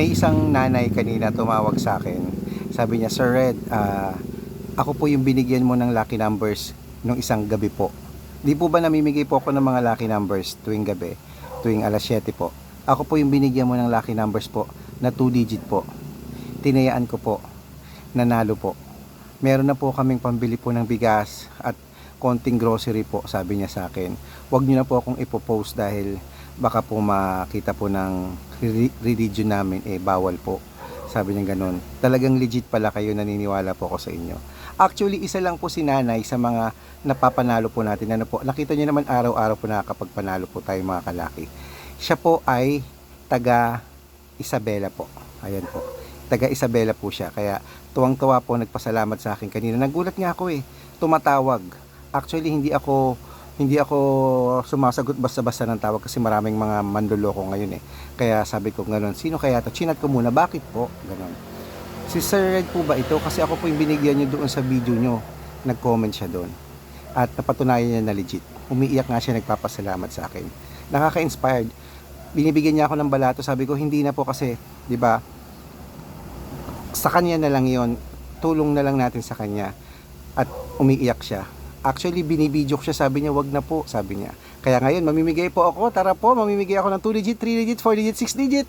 may isang nanay kanina tumawag sa akin. Sabi niya, Sir Red, ah, ako po yung binigyan mo ng lucky numbers nung isang gabi po. Di po ba namimigay po ako ng mga lucky numbers tuwing gabi, tuwing alas 7 po? Ako po yung binigyan mo ng lucky numbers po na 2 digit po. Tinayaan ko po. Nanalo po. Meron na po kaming pambili po ng bigas at konting grocery po, sabi niya sa akin. Huwag niyo na po akong ipopost dahil baka po makita po ng re- religion namin, eh bawal po. Sabi niya ganun. Talagang legit pala kayo, naniniwala po ako sa inyo. Actually, isa lang po si nanay sa mga napapanalo po natin. Ano po, nakita niyo naman araw-araw po nakakapagpanalo po tayo mga kalaki. Siya po ay taga Isabela po. Ayan po. Taga Isabela po siya. Kaya tuwang-tuwa po nagpasalamat sa akin kanina. Nagulat nga ako eh. Tumatawag. Actually, hindi ako hindi ako sumasagot basta-basta ng tawag kasi maraming mga manloloko ngayon eh. Kaya sabi ko gano'n, sino kaya to? Chinat ko muna, bakit po? Gano'n. Si Sir Red po ba ito? Kasi ako po yung binigyan nyo doon sa video nyo. Nag-comment siya doon. At napatunayan niya na legit. Umiiyak nga siya, nagpapasalamat sa akin. Nakaka-inspired. Binibigyan niya ako ng balato. Sabi ko, hindi na po kasi, di ba, sa kanya na lang yon tulong na lang natin sa kanya at umiiyak siya actually binibidyo ko siya. Sabi niya wag na po sabi niya. Kaya ngayon mamimigay po ako. Tara po mamimigay ako ng 2 digit 3 digit 4 digit 6 digit